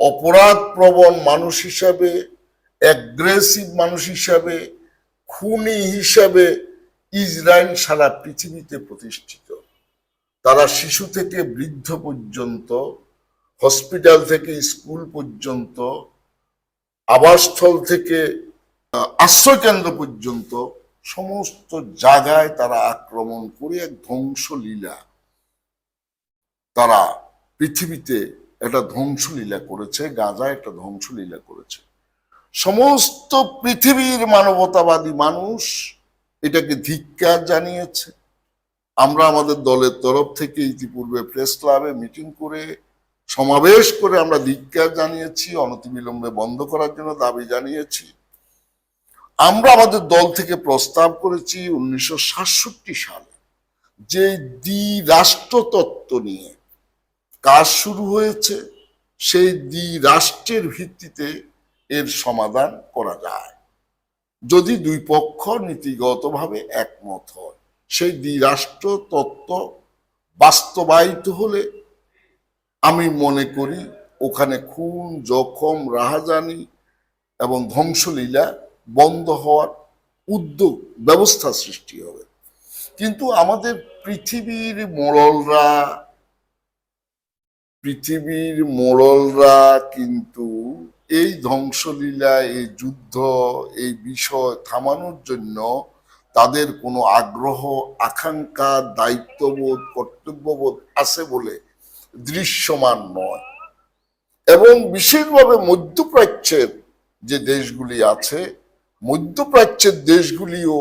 অপরাধ প্রবণ মানুষ হিসাবে অ্যাগ্রেসিভ মানুষ হিসাবে, খুনি হিসাবে ইসরায়েল সারা পৃথিবীতে প্রতিষ্ঠিত। তারা শিশু থেকে বৃদ্ধ পর্যন্ত, হসপিটাল থেকে স্কুল পর্যন্ত, আবাসস্থল থেকে আশ্রয়কেন্দ্র পর্যন্ত সমস্ত জায়গায় তারা আক্রমণ করে এক ধ্বংসলীলা তারা পৃথিবীতে একটা ধ্বংসলীলা করেছে গাজা একটা ধ্বংসলীলা করেছে। সমস্ত পৃথিবীর মানবতাবাদী মানুষ এটাকে ধিক্কার জানিয়েছে। আমরা আমাদের দলের তরফ থেকে ইতিপূর্বে প্রেস ক্লাবে মিটিং করে, সমাবেশ করে আমরা ধিক্কার জানিয়েছি, অনতিবিলম্বে বন্ধ করার জন্য দাবি জানিয়েছি। আমরা আমাদের দল থেকে প্রস্তাব করেছি উনিশশো সাতষট্টি সালে যে দ্বি রাষ্ট্রতত্ত্ব নিয়ে কাজ শুরু হয়েছে, সেই দ্বি রাষ্ট্রের ভিত্তিতে এর সমাধান করা যায়। যদি দুই পক্ষ নীতিগতভাবে একমত হয়, সেই দ্বি রাষ্ট্র তত্ত্ব বাস্তবায়িত হলে আমি মনে করি ওখানে খুন, জখম, রাহাজানি এবং ধ্বংসলীলা বন্ধ হওয়ার উদ্যোগ ব্যবস্থা সৃষ্টি হবে। কিন্তু আমাদের পৃথিবীর মোড়লরা পৃথিবীর মোড়লরা কিন্তু এই ধ্বংসলীলা, এই যুদ্ধ, এই বিষয় থামানোর জন্য তাদের কোনো আগ্রহ, আকাঙ্ক্ষা, দায়িত্ববোধ, কর্তব্যবোধ আছে বলে দৃশ্যমান নয়। এবং বিশেষভাবে মধ্যপ্রাচ্যের যে দেশগুলি আছে, মধ্যপ্রাচ্যের দেশগুলিও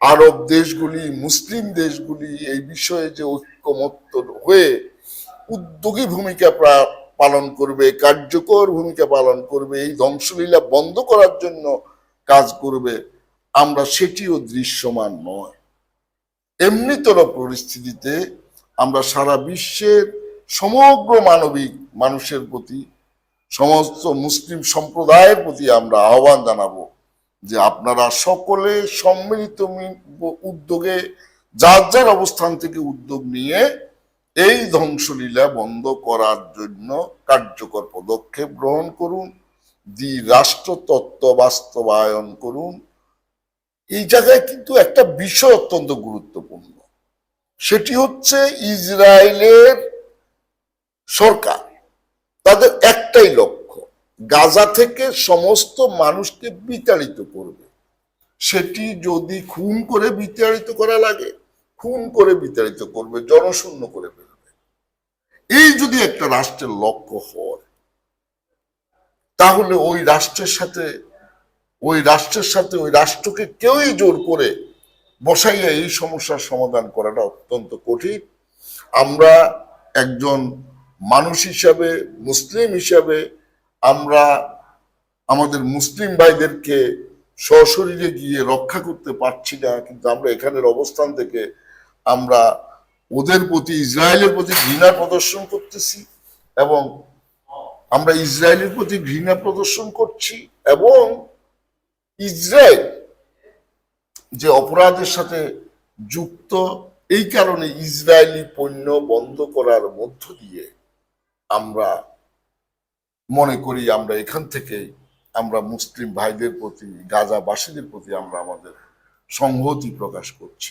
আরব দেশগুলি, মুসলিম দেশগুলি এই বিষয়ে যে ঐক্যমত্য হয়ে উদ্যোগী ভূমিকা পালন করবে, কার্যকর ভূমিকা পালন করবে, এই ধ্বংসলীলা বন্ধ করার জন্য কাজ করবে, আমরা সেটিও দৃশ্যমান নয়। এমনিতর পরিস্থিতিতে আমরা সারা বিশ্বের সমগ্র মানবিক মানুষের প্রতি, সমস্ত মুসলিম সম্প্রদায়ের প্রতি আমরা আহ্বান জানাব যে আপনারা সকলে সম্মিলিত উদ্যোগে যার যার অবস্থান থেকে উদ্যোগ নিয়ে এই ধ্বংসলীলা বন্ধ করার জন্য কার্যকর পদক্ষেপ গ্রহণ করুন দ্বি রাষ্ট্র তত্ত্ব বাস্তবায়ন করুন। এই জায়গায় কিন্তু একটা বিষয় অত্যন্ত গুরুত্বপূর্ণ। সেটি হচ্ছে ইসরায়েলের সরকার। তাদের একটাই লক্ষ্য, গাজা থেকে সমস্ত মানুষকে বিতাড়িত করবে। সেটি যদি খুন করে বিতাড়িত করা লাগে, খুন করে বিতাড়িত করবে, জনশূন্য করে ফেলবে। এই যদি একটা রাষ্ট্রের লক্ষ্য হয়, তাহলে ওই রাষ্ট্রের সাথে, ওই রাষ্ট্রের সাথে ওই রাষ্ট্রকে কেউই জোর করে বসাইয়া এই সমস্যার সমাধান করাটা অত্যন্ত কঠিন। আমরা একজন মানুষ হিসাবে, মুসলিম হিসাবে, আমরা আমাদের মুসলিম ভাইদেরকে সশরীরে গিয়ে রক্ষা করতে পারছি না, কিন্তু আমরা এখানের অবস্থান থেকে আমরা ওদের প্রতি, ইসরায়েলের প্রতি ঘৃণা প্রদর্শন করতেছি এবং আমরা ইসরায়েলের প্রতি ঘৃণা প্রদর্শন করছি এবং ইসরায়েল যে অপরাধের সাথে যুক্ত, এই কারণে ইসরায়েলি পণ্য বন্ধ করার মধ্য দিয়ে আমরা মনে করি আমরা এখান থেকে আমরা মুসলিম ভাইদের প্রতি, গাজাবাসীদের প্রতি আমরা আমাদের সংহতি প্রকাশ করছি।